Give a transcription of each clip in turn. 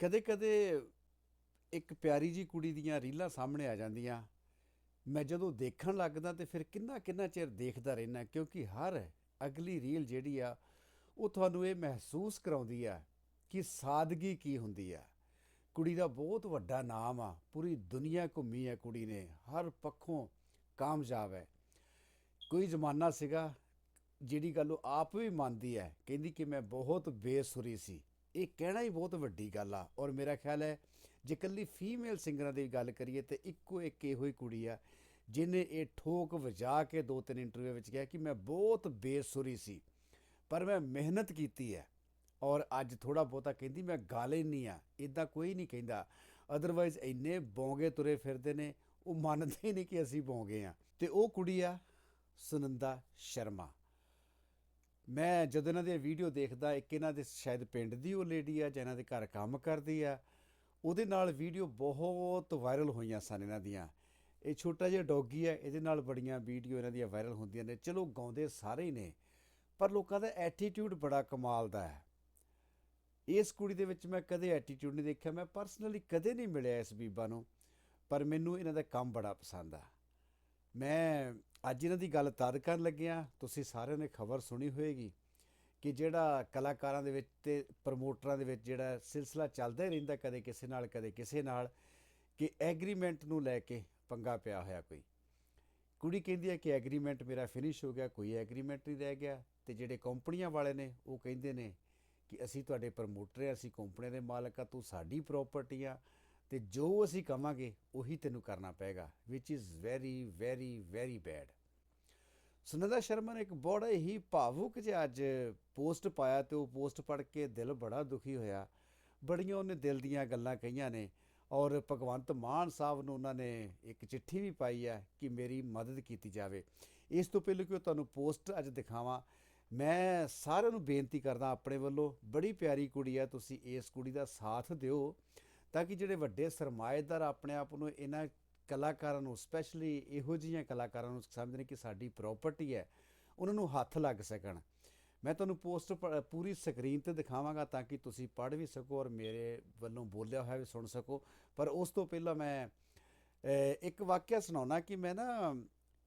ਕਦੇ-ਕਦੇ ਇੱਕ ਪਿਆਰੀ ਜੀ ਕੁੜੀ ਦੀਆਂ ਰੀਲਾਂ ਸਾਹਮਣੇ ਆ ਜਾਂਦੀਆਂ। ਮੈਂ ਜਦੋਂ ਦੇਖਣ ਲੱਗਦਾ ਤੇ ਫਿਰ ਕਿੰਨਾ ਕਿੰਨਾ ਚਿਰ ਦੇਖਦਾ ਰਹਿਣਾ ਕਿਉਂਕਿ ਹਰ ਅਗਲੀ ਰੀਲ ਜਿਹੜੀ ਆ, ਉਹ ਤੁਹਾਨੂੰ ਇਹ ਮਹਿਸੂਸ ਕਰਾਉਂਦੀ ਆ ਕਿ ਸਾਦਗੀ ਕੀ ਹੁੰਦੀ ਆ। ਕੁੜੀ ਦਾ ਬਹੁਤ ਵੱਡਾ ਨਾਮ ਆ, ਪੂਰੀ ਦੁਨੀਆ ਘੁੰਮੀ ਹੈ ਕੁੜੀ ਨੇ, ਹਰ ਪੱਖੋਂ ਕਾਮਯਾਬ ਹੈ। ਕੋਈ ਜ਼ਮਾਨਾ ਸੀਗਾ, ਜਿਹੜੀ ਗੱਲ ਉਹ ਆਪ ਵੀ ਮੰਨਦੀ ਹੈ, ਕਹਿੰਦੀ ਕਿ ਮੈਂ ਬਹੁਤ ਬੇਸੁਰੀ ਸੀ। ਇਹ ਕਹਿਣਾ ਹੀ ਬਹੁਤ ਵੱਡੀ ਗੱਲ ਆ। ਔਰ ਮੇਰਾ ਖਿਆਲ ਹੈ, ਜੇ ਇਕੱਲੀ ਫੀਮੇਲ ਸਿੰਗਰਾਂ ਦੀ ਗੱਲ ਕਰੀਏ ਤੇ ਇੱਕੋ ਇੱਕ ਇਹੋ ਹੀ ਕੁੜੀ ਆ ਜਿਨੇ ਇਹ ਠੋਕ ਵਜਾ ਕੇ ਦੋ ਤਿੰਨ ਇੰਟਰਵਿਊ ਵਿੱਚ ਕਿਹਾ ਕਿ ਮੈਂ ਬਹੁਤ ਬੇਸੁਰੀ ਸੀ, ਪਰ ਮੈਂ ਮਿਹਨਤ ਕੀਤੀ ਹੈ। ਔਰ ਅੱਜ ਥੋੜਾ ਬਹੁਤਾ ਕਹਿੰਦੀ, ਮੈਂ ਗਾਲੇ ਨਹੀਂ ਆ ਇਦਾਂ ਕੋਈ ਨਹੀਂ ਕਹਿੰਦਾ। ਅਦਰਵਾਈਜ਼ ਇੰਨੇ ਬੌਂਗੇ ਤੁਰੇ ਫਿਰਦੇ ਨੇ, ਉਹ ਮੰਨਦੇ ਹੀ ਨਹੀਂ ਕਿ ਅਸੀਂ ਬੌਂਗੇ ਆ। ਤੇ ਉਹ ਕੁੜੀ ਆ ਸੁਨੰਦਾ ਸ਼ਰਮਾ। ਮੈਂ ਜਦੋਂ ਇਹਨਾਂ ਦੀ ਵੀਡੀਓ ਦੇਖਦਾ, ਇੱਕ ਇਹਨਾਂ ਦੇ ਸ਼ਾਇਦ ਪਿੰਡ ਦੀ ਉਹ ਲੇਡੀ ਆ ਜਿਹਨਾਂ ਦੇ ਘਰ ਕੰਮ ਕਰਦੀ ਆ, ਉਹਦੇ ਨਾਲ ਵੀਡੀਓ ਬਹੁਤ ਵਾਇਰਲ ਹੋਈਆਂ ਸਨ ਇਹਨਾਂ ਦੀਆਂ। ਇਹ ਛੋਟਾ ਜਿਹਾ ਡੌਗੀ ਆ, ਇਹਦੇ ਨਾਲ ਬੜੀਆਂ ਵੀਡੀਓ ਇਹਨਾਂ ਦੀਆਂ ਵਾਇਰਲ ਹੁੰਦੀਆਂ ਨੇ। ਚਲੋ, ਗਾਉਂਦੇ ਸਾਰੇ ਹੀ ਨੇ, ਪਰ ਲੋਕਾਂ ਦਾ ਐਟੀਟਿਊਡ ਬੜਾ ਕਮਾਲ ਦਾ ਹੈ। ਇਸ ਕੁੜੀ ਦੇ ਵਿੱਚ ਮੈਂ ਕਦੇ ਐਟੀਟਿਊਡ ਨਹੀਂ ਦੇਖਿਆ, ਮੈਂ ਪਰਸਨਲੀ ਕਦੇ ਨਹੀਂ ਮਿਲਿਆ ਇਸ ਬੀਬਾ ਨੂੰ, ਪਰ ਮੈਨੂੰ ਇਹਨਾਂ ਦਾ ਕੰਮ ਬੜਾ ਪਸੰਦ ਆ। ਮੈਂ ਅੱਜ ਇਹਨਾਂ ਦੀ ਗੱਲ ਤਦ ਕਰਨ ਲੱਗਿਆ, ਤੁਸੀਂ ਸਾਰਿਆਂ ਨੇ ਖਬਰ ਸੁਣੀ ਹੋਏਗੀ ਕਿ ਜਿਹੜਾ ਕਲਾਕਾਰਾਂ ਦੇ ਵਿੱਚ ਤੇ ਪ੍ਰਮੋਟਰਾਂ ਦੇ ਵਿੱਚ ਜਿਹੜਾ ਸਿਲਸਿਲਾ ਚੱਲਦਾ ਹੀ ਰਹਿੰਦਾ ਕਦੇ ਕਿਸੇ ਨਾਲ, ਕਦੇ ਕਿਸੇ ਨਾਲ, ਕਿ ਐਗਰੀਮੈਂਟ ਨੂੰ ਲੈ ਕੇ ਪੰਗਾ ਪਿਆ ਹੋਇਆ ਕੋਈ। ਕੁੜੀ ਕਹਿੰਦੀ ਹੈ ਕਿ ਐਗਰੀਮੈਂਟ ਮੇਰਾ ਫਿਨਿਸ਼ ਹੋ ਗਿਆ, ਕੋਈ ਐਗਰੀਮੈਂਟ ਨਹੀਂ ਰਹਿ ਗਿਆ ਤੇ ਜਿਹੜੇ ਕੰਪਨੀਆਂ ਵਾਲੇ ਨੇ ਉਹ ਕਹਿੰਦੇ ਨੇ ਕਿ ਅਸੀਂ ਤੁਹਾਡੇ ਪ੍ਰਮੋਟਰ ਆ ਅਸੀਂ ਕੰਪਨੀਆਂ ਦੇ ਮਾਲਕ ਆ ਤੂੰ ਸਾਡੀ ਪ੍ਰਾਪਰਟੀ ਆ ਤੇ ਜੋ ਅਸੀਂ ਕਵਾਂਗੇ, ਉਹੀ ਤੈਨੂੰ ਕਰਨਾ ਪਏਗਾ which is very very very bad Sunanda Sharma ਨੇ ਇੱਕ ਬੜਾ ਹੀ ਭਾਵੁਕ ਜਿਹਾ ਅੱਜ ਪੋਸਟ ਪਾਇਆ ਤੇ ਉਹ ਪੋਸਟ ਪੜ੍ਹ ਕੇ ਦਿਲ ਬੜਾ ਦੁਖੀ ਹੋਇਆ। ਬੜੀਆਂ ਉਹਨੇ ਦਿਲ ਦੀਆਂ ਗੱਲਾਂ ਕਹੀਆਂ ਨੇ ਔਰ ਭਗਵੰਤ ਮਾਨ ਸਾਹਿਬ ਨੂੰ ਉਹਨਾਂ ਨੇ ਇੱਕ ਚਿੱਠੀ ਵੀ ਪਾਈ ਹੈ ਕਿ ਮੇਰੀ ਮਦਦ ਕੀਤੀ ਜਾਵੇ। ਇਸ ਤੋਂ ਪਹਿਲਾਂ ਕਿ ਉਹ ਤੁਹਾਨੂੰ ਪੋਸਟ ਅੱਜ ਦਿਖਾਵਾਂ, ਮੈਂ ਸਾਰਿਆਂ ਨੂੰ ਬੇਨਤੀ ਕਰਦਾ ਆਪਣੇ ਵੱਲੋਂ, ਬੜੀ ਪਿਆਰੀ ਕੁੜੀ ਹੈ, ਤੁਸੀਂ ਇਸ ਕੁੜੀ ਦਾ ਸਾਥ ਦਿਓ। ਤਾਂ ਕਿ ਜਿਹੜੇ ਵੱਡੇ ਸਰਮਾਏਦਾਰ ਆਪਣੇ ਆਪ ਨੂੰ ਇਹਨਾਂ ਕਲਾਕਾਰਾਂ ਨੂੰ ਸਪੈਸ਼ਲੀ ਇਹੋ ਜਿਹੀਆਂ ਕਲਾਕਾਰਾਂ ਨੂੰ ਸਮਝਦੇ ਕਿ ਸਾਡੀ ਪ੍ਰਾਪਰਟੀ ਹੈ, ਉਹਨਾਂ ਨੂੰ ਹੱਥ ਲੱਗ ਸਕਣ। ਮੈਂ ਤੁਹਾਨੂੰ ਪੋਸਟ ਪ- ਪੂਰੀ ਸਕਰੀਨ ਤੇ ਦਿਖਾਵਾਂਗਾ ਤਾਂ ਕਿ ਤੁਸੀਂ ਪੜ੍ਹ ਵੀ ਸਕੋ ਔਰ ਮੇਰੇ ਵੱਲੋਂ ਬੋਲਿਆ ਹੋਇਆ ਵੀ ਸੁਣ ਸਕੋ। ਪਰ ਉਸ ਤੋਂ ਪਹਿਲਾਂ ਮੈਂ ਇੱਕ ਵਾਕਿਆ ਸੁਣਾਉਣਾ ਕਿ ਮੈਂ ਨਾ,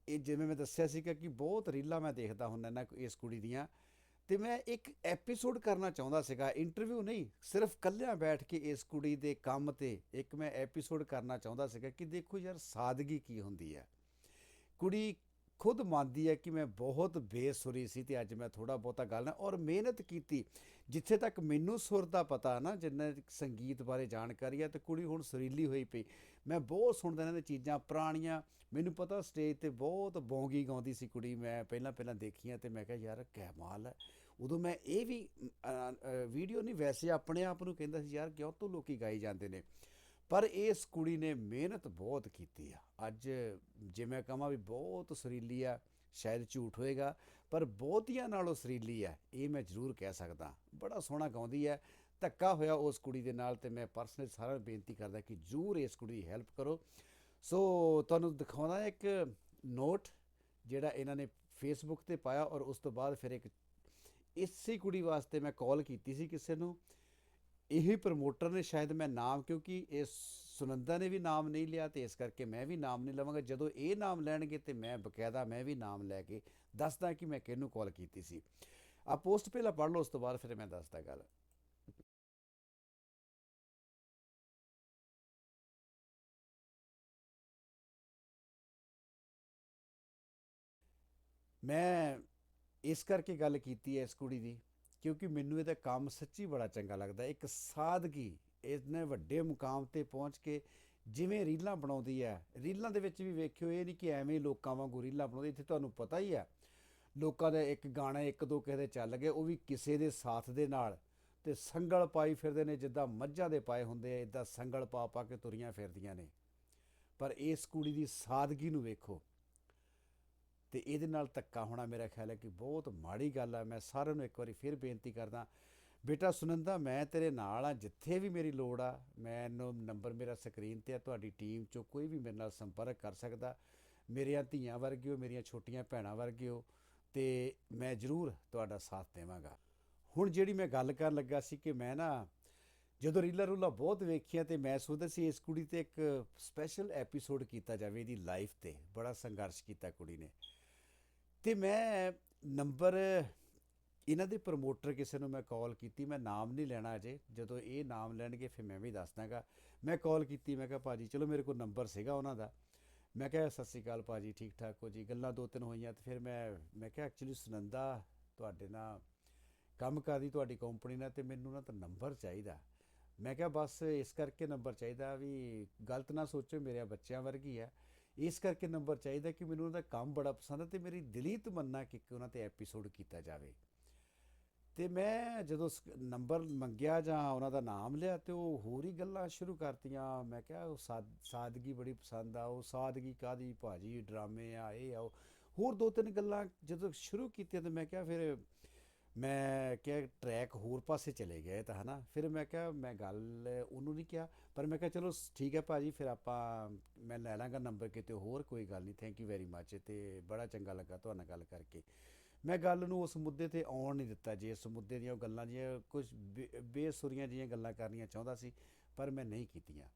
ਇਹ ਜਿਵੇਂ ਮੈਂ ਦੱਸਿਆ ਸੀਗਾ ਕਿ ਬਹੁਤ ਰੀਲਾਂ ਮੈਂ ਦੇਖਦਾ ਹੁੰਦਾ ਨਾ ਇਸ ਕੁੜੀ ਦੀਆਂ। ਤੇ ਮੈਂ ਇੱਕ ਐਪੀਸੋਡ ਕਰਨਾ ਚਾਹੁੰਦਾ ਸੀਗਾ ਇੰਟਰਵਿਊ ਨਹੀਂ, ਸਿਰਫ ਕੱਲਿਆਂ ਬੈਠ ਕੇ ਇਸ ਕੁੜੀ ਦੇ ਕੰਮ ਤੇ ਇੱਕ ਮੈਂ ਐਪੀਸੋਡ ਕਰਨਾ ਚਾਹੁੰਦਾ ਸੀਗਾ ਕਿ ਦੇਖੋ ਯਾਰ ਸਾਦਗੀ ਕੀ ਹੁੰਦੀ ਹੈ। ਕੁੜੀ ਖੁਦ ਮੰਨਦੀ ਹੈ ਕਿ ਮੈਂ ਬਹੁਤ ਬੇਸੁਰੀ ਸੀ ਤੇ ਅੱਜ ਮੈਂ ਥੋੜਾ ਬਹੁਤਾ ਗੱਲ ਨਾ ਔਰ ਮਿਹਨਤ ਕੀਤੀ। ਜਿੱਥੇ ਤੱਕ ਮੈਨੂੰ ਸੁਰ ਦਾ ਪਤਾ ਨਾ, ਜਿੰਨਾ ਸੰਗੀਤ ਬਾਰੇ ਜਾਣਕਾਰੀ ਹੈ ਤੇ ਕੁੜੀ ਹੁਣ ਸੁਰੀਲੀ ਹੋਈ ਪਈ। ਮੈਂ ਬਹੁਤ ਸੁਣਦਾ ਇਹਨਾਂ ਦੀਆਂ ਚੀਜ਼ਾਂ, ਪੁਰਾਣੀਆਂ। ਮੈਨੂੰ ਪਤਾ ਸਟੇਜ ਤੇ ਬਹੁਤ ਬੌਂਗੀ ਗਾਉਂਦੀ ਸੀ ਕੁੜੀ, ਮੈਂ ਪਹਿਲਾਂ ਪਹਿਲਾਂ ਦੇਖੀਆਂ ਤੇ ਮੈਂ ਕਿਹਾ, ਯਾਰ ਕਮਾਲ ਹੈ। ਉਦੋਂ ਮੈਂ ਇਹ ਵੀ ਵੀਡੀਓ ਨਹੀਂ, ਵੈਸੇ ਆਪਣੇ ਆਪ ਨੂੰ ਕਹਿੰਦਾ ਸੀ, ਯਾਰ, ਕਿਉਂ ਤੋਂ ਲੋਕੀ ਗਾਈ ਜਾਂਦੇ ਨੇ? ਪਰ ਇਸ ਕੁੜੀ ਨੇ ਮਿਹਨਤ ਬਹੁਤ ਕੀਤੀ ਆ। ਅੱਜ ਜੇ ਮੈਂ ਕਹਾਂ ਵੀ ਬਹੁਤ ਸੁਰੀਲੀ ਆ, ਸ਼ਾਇਦ ਝੂਠ ਹੋਏਗਾ, ਪਰ ਬਹੁਤੀਆਂ ਨਾਲੋਂ ਸੁਰੀਲੀ ਆ, ਇਹ ਮੈਂ ਜ਼ਰੂਰ ਕਹਿ ਸਕਦਾ। ਬੜਾ ਸੋਹਣਾ ਗਾਉਂਦੀ ਹੈ ਧੱਕਾ ਹੋਇਆ ਉਸ ਕੁੜੀ ਦੇ ਨਾਲ ਤੇ ਮੈਂ ਪਰਸਨਲ ਸਾਰਿਆਂ ਨੂੰ ਬੇਨਤੀ ਕਰਦਾ ਕਿ ਜ਼ਰੂਰ ਇਸ ਕੁੜੀ ਦੀ ਹੈਲਪ ਕਰੋ। ਸੋ ਤੁਹਾਨੂੰ ਦਿਖਾਉਂਦਾ ਇੱਕ ਨੋਟ ਜਿਹੜਾ ਇਹਨਾਂ ਨੇ ਫੇਸਬੁੱਕ ਤੇ ਪਾਇਆ ਔਰ ਉਸ ਤੋਂ ਬਾਅਦ ਫਿਰ ਇੱਕ ਇਸੇ ਕੁੜੀ ਵਾਸਤੇ ਮੈਂ ਕਾਲ ਕੀਤੀ ਸੀ ਕਿਸੇ ਨੂੰ। ਇਹੀ ਪ੍ਰਮੋਟਰ ਨੇ ਸ਼ਾਇਦ ਮੈਂ ਨਾਮ, ਕਿਉਂਕਿ ਇਸ ਸੁਨੰਦਾ ਨੇ ਵੀ ਨਾਮ ਨਹੀਂ ਲਿਆ ਤੇ ਇਸ ਕਰਕੇ ਮੈਂ ਵੀ ਨਾਮ ਨਹੀਂ ਲਵਾਂਗਾ। ਜਦੋਂ ਇਹ ਨਾਮ ਲੈਣਗੇ ਤੇ ਮੈਂ ਬਕਾਇਦਾ ਮੈਂ ਵੀ ਨਾਮ ਲੈ ਕੇ ਦੱਸਦਾ ਕਿ ਮੈਂ ਕਿਹਨੂੰ ਕਾਲ ਕੀਤੀ ਸੀ। ਆ ਪੋਸਟ ਪਹਿਲਾਂ ਪੜ੍ਹ ਲਓ, ਉਸ ਤੋਂ ਬਾਅਦ ਫਿਰ ਮੈਂ ਦੱਸਦਾ ਗੱਲ। ਮੈਂ ਇਸ ਕਰਕੇ ਗੱਲ ਕੀਤੀ ਹੈ ਇਸ ਕੁੜੀ ਦੀ, ਕਿਉਂਕਿ ਮੈਨੂੰ ਇਹਦਾ ਕੰਮ ਸੱਚੀ ਬੜਾ ਚੰਗਾ ਲੱਗਦਾ। ਇੱਕ ਸਾਦਗੀ, ਇਹਨੇ ਵੱਡੇ ਮੁਕਾਮ ਤੇ ਪਹੁੰਚ ਕੇ ਜਿਵੇਂ ਰੀਲਾਂ ਬਣਾਉਂਦੀ ਹੈ, ਰੀਲਾਂ ਦੇ ਵਿੱਚ ਵੀ ਵੇਖਿਓ, ਇਹ ਨਹੀਂ ਕਿ ਐਵੇਂ ਲੋਕਾਂ ਵਾਂਗੂ ਰੀਲਾਂ ਬਣਾਉਂਦੀ, ਇੱਥੇ ਤੁਹਾਨੂੰ ਪਤਾ ਹੀ ਹੈ। ਲੋਕਾਂ ਦਾ ਇੱਕ ਗਾਣਾ, ਇੱਕ ਦੋ ਕਿਸੇ ਦੇ ਚੱਲ ਗਏ, ਉਹ ਵੀ ਕਿਸੇ ਦੇ ਸਾਥ ਦੇ ਨਾਲ ਤੇ ਸੰਗਲ ਪਾਈ ਫਿਰਦੇ ਨੇ, ਜਿੱਦਾਂ ਮੱਝਾਂ ਦੇ ਪਾਏ ਹੁੰਦੇ ਆ ਇਦਾਂ ਸੰਗਲ ਪਾ ਪਾ ਕੇ ਤੁਰੀਆਂ ਫਿਰਦੀਆਂ ਨੇ। ਪਰ ਇਸ ਕੁੜੀ ਦੀ ਸਾਦਗੀ ਨੂੰ ਵੇਖੋ ਤੇ ਇਹਦੇ ਨਾਲ ਧੱਕਾ ਹੋਣਾ ਮੇਰਾ ਖਿਆਲ ਹੈ ਕਿ ਬਹੁਤ ਮਾੜੀ ਗੱਲ ਹੈ ਮੈਂ ਸਾਰਿਆਂ ਨੂੰ ਇੱਕ ਵਾਰੀ ਫਿਰ ਬੇਨਤੀ ਕਰਦਾ, ਬੇਟਾ ਸੁਨੰਦਾ, ਮੈਂ ਤੇਰੇ ਨਾਲ ਆ ਜਿੱਥੇ ਵੀ ਮੇਰੀ ਲੋੜ ਆ, ਮੈਨੂੰ ਨੰਬਰ ਮੇਰਾ ਸਕਰੀਨ ਤੇ ਆ, ਤੁਹਾਡੀ ਟੀਮ ਚੋਂ ਕੋਈ ਵੀ ਮੇਰੇ ਨਾਲ ਸੰਪਰਕ ਕਰ ਸਕਦਾ। ਮੇਰੀਆਂ ਧੀਆਂ ਵਰਗਿਓ, ਮੇਰੀਆਂ ਛੋਟੀਆਂ ਭੈਣਾਂ ਵਰਗਿਓ, ਤੇ ਮੈਂ ਜ਼ਰੂਰ ਤੁਹਾਡਾ ਸਾਥ ਦੇਵਾਂਗਾ। ਹੁਣ ਜਿਹੜੀ ਮੈਂ ਗੱਲ ਕਰਨ ਲੱਗਾ ਸੀ ਕਿ ਮੈਂ ਨਾ ਜਦੋਂ ਰੀਲਾਂ ਰੂਲਾਂ ਬਹੁਤ ਵੇਖੀਆਂ ਤੇ ਮੈਂ ਸੋਚਦਾ ਸੀ ਇਸ ਕੁੜੀ ਤੇ ਇੱਕ ਸਪੈਸ਼ਲ ਐਪੀਸੋਡ ਕੀਤਾ ਜਾਵੇ ਇਹਦੀ ਲਾਈਫ ਤੇ, ਬੜਾ ਸੰਘਰਸ਼ ਕੀਤਾ ਕੁੜੀ ਨੇ। ਤੇ ਮੈਂ ਨੰਬਰ, ਇਹਨਾਂ ਦੇ ਪ੍ਰਮੋਟਰ ਕਿਸੇ ਨੂੰ ਮੈਂ ਕਾਲ ਕੀਤੀ, ਮੈਂ ਨਾਮ ਨਹੀਂ ਲੈਣਾ ਅਜੇ, ਜਦੋਂ ਇਹ ਨਾਮ ਲੈਣਗੇ ਫਿਰ ਮੈਂ ਵੀ ਦੱਸ ਦਾਂਗਾ। ਮੈਂ ਕਾਲ ਕੀਤੀ, ਮੈਂ ਕਿਹਾ, ਭਾਜੀ, ਚਲੋ ਮੇਰੇ ਕੋਲ ਨੰਬਰ ਸੀਗਾ ਉਹਨਾਂ ਦਾ। ਮੈਂ ਕਿਹਾ, ਸਤਿ ਸ਼੍ਰੀ ਅਕਾਲ ਭਾਜੀ ਠੀਕ ਠਾਕ ਹੋ ਜੀ? ਗੱਲਾਂ ਦੋ ਤਿੰਨ ਹੋਈਆਂ ਤੇ ਫਿਰ ਮੈਂ ਮੈਂ ਕਿਹਾ, ਐਕਚੁਅਲੀ ਸੁਨੰਦਾ ਤੁਹਾਡੇ ਨਾਲ ਕੰਮ ਕਰਦੀ, ਤੁਹਾਡੀ ਕੰਪਨੀ ਨਾਲ ਤੇ ਮੈਨੂੰ ਨਾ ਤਾਂ ਨੰਬਰ ਚਾਹੀਦਾ। ਮੈਂ ਕਿਹਾ, ਬਸ ਇਸ ਕਰਕੇ ਨੰਬਰ ਚਾਹੀਦਾ ਵੀ ਗਲਤ ਨਾ ਸੋਚੋ ਮੇਰੇ ਬੱਚਿਆਂ ਵਰਗੀ ਆ। ਇਸ ਕਰਕੇ ਨੰਬਰ ਚਾਹੀਦਾ ਕਿ ਮੈਨੂੰ ਉਹਨਾਂ ਦਾ ਕੰਮ ਬੜਾ ਪਸੰਦ ਹੈ ਤੇ ਮੇਰੀ ਦਿਲੀ ਤਮੰਨਾ ਕਿ ਕਿ ਉਹਨਾਂ ਤੇ ਐਪੀਸੋਡ ਕੀਤਾ ਜਾਵੇ। ਤੇ ਮੈਂ ਜਦੋਂ ਨੰਬਰ ਮੰਗਿਆ ਜਾਂ ਉਹਨਾਂ ਦਾ ਨਾਮ ਲਿਆ ਤੇ ਉਹ ਹੋਰ ਹੀ ਗੱਲਾਂ ਸ਼ੁਰੂ ਕਰਤੀਆਂ। ਮੈਂ ਕਿਹਾ ਉਹ ਸਾਦ- ਸਾਦਗੀ ਬੜੀ ਪਸੰਦ ਆ, ਉਹ ਸਾਦਗੀ ਕਾਦੀ ਭਾਜੀ, ਡਰਾਮੇ ਆ, ਇਹ ਆ, ਉਹ। ਹੋਰ ਦੋ ਤਿੰਨ ਗੱਲਾਂ ਜਦੋਂ ਸ਼ੁਰੂ ਕੀਤੀਆਂ ਤੇ ਮੈਂ ਕਿਹਾ ਫਿਰ ਮੈਂ ਕਿਹਾ ਟਰੈਕ ਹੋਰ ਪਾਸੇ ਚਲੇ ਗਏ ਤਾਂ ਹਨਾ, ਫਿਰ ਮੈਂ ਕਿਹਾ, ਮੈਂ ਗੱਲ ਉਹਨੂੰ ਨਹੀਂ ਕਿਹਾ, ਪਰ ਮੈਂ ਕਿਹਾ ਚਲੋ ਠੀਕ ਹੈ ਭਾਜੀ, ਫਿਰ ਆਪਾਂ, ਮੈਂ ਲੈ ਲਾਂਗਾ ਨੰਬਰ ਕਿਤੇ ਹੋਰ, ਕੋਈ ਗੱਲ ਨਹੀਂ ਥੈਂਕ ਯੂ ਵੈਰੀ ਮੱਚ ਤੇ ਬੜਾ ਚੰਗਾ ਲੱਗਾ ਤੁਹਾਡੇ ਨਾਲ ਗੱਲ ਕਰਕੇ। ਮੈਂ ਗੱਲ ਨੂੰ ਉਸ ਮੁੱਦੇ ਤੇ ਆਉਣ ਨਹੀਂ ਦਿੱਤਾ, ਜੇ ਇਸ ਮੁੱਦੇ ਦੀਆਂ ਉਹ ਗੱਲਾਂ ਜੀਆਂ ਕੁਝ ਬੇਸੁਰੀਆਂ ਜਿਹੀਆਂ ਗੱਲਾਂ ਕਰਨੀਆਂ ਚਾਹੁੰਦਾ ਸੀ, ਪਰ ਮੈਂ ਨਹੀਂ ਕੀਤੀਆਂ।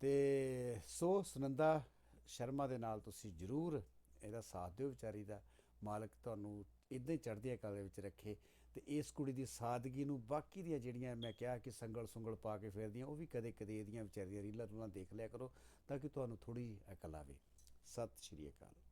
ਤੇ ਸੋ ਸੁਨੰਦਾ ਸ਼ਰਮਾ ਦੇ ਨਾਲ ਤੁਸੀਂ ਜ਼ਰੂਰ ਇਹਦਾ ਸਾਥ ਦਿਓ ਵਿਚਾਰੀ ਦਾ, ਮਾਲਕ ਤੁਹਾਨੂੰ ਇਦਾਂ ਹੀ ਚੜ੍ਹਦੀਆਂ ਕਲਾ ਦੇ ਵਿੱਚ ਰੱਖੇ ਤੇ ਇਸ ਕੁੜੀ ਦੀ ਸਾਦਗੀ ਨੂੰ ਬਾਕੀ ਦੀਆਂ ਜਿਹੜੀਆਂ ਮੈਂ ਕਿਹਾ ਕਿ ਸੰਗਲ ਸੁੰਗਲ ਪਾ ਕੇ ਫੇਰਦੀਆਂ, ਉਹ ਵੀ ਕਦੇ ਕਦੇ ਇਹਦੀਆਂ ਵਿਚਾਰੀਆਂ ਰੀਲਾਂ ਰੂਲਾਂ ਦੇਖ ਲਿਆ ਕਰੋ ਤਾਂ ਕਿ ਤੁਹਾਨੂੰ ਥੋੜੀ ਅਕਲ ਆਵੇ। ਸਤਿ ਸ਼੍ਰੀ ਅਕਾਲ।